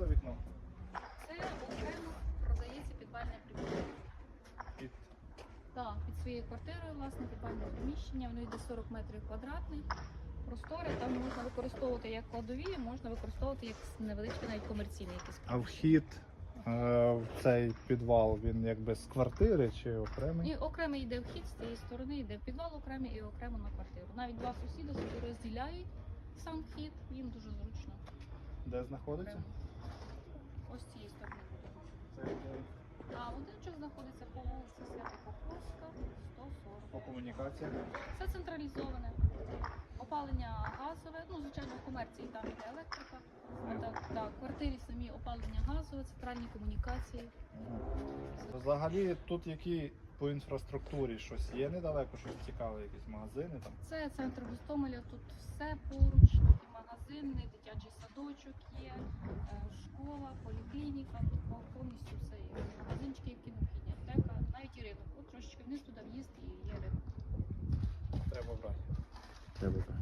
за вікном? Це окремо продається підвальне приміщення. Під Так, під своєю квартирою, власне, підвальне приміщення, воно йде 40 метрів квадратних. Просторе, там можна використовувати як кладові, можна використовувати як невеличкий навіть комерційний якийсь. А вхід е, в цей підвал він якби з квартири чи окремий? І окремий йде вхід з цієї сторони, йде в підвал окремий і окремо на квартиру. Навіть два сусіди собі розділяють сам вхід, їм дуже зручно. Де знаходиться? Окремо. Ось з цієї сторони буде. Це А будиночок знаходиться по вулиці Свято-Покровська, 140. по комунікаціях. Все централізоване. Опалення газове, ну звичайно в комерції там іде електрика. А так, так, квартирі самі опалення газове, центральні комунікації. Взагалі тут які по інфраструктурі щось є недалеко, щось цікаве, якісь магазини там. Це центр Гостомеля, тут все поруч, тут і магазини, дитячий садочок є, е, школа, поліклініка, тут повністю все 这部分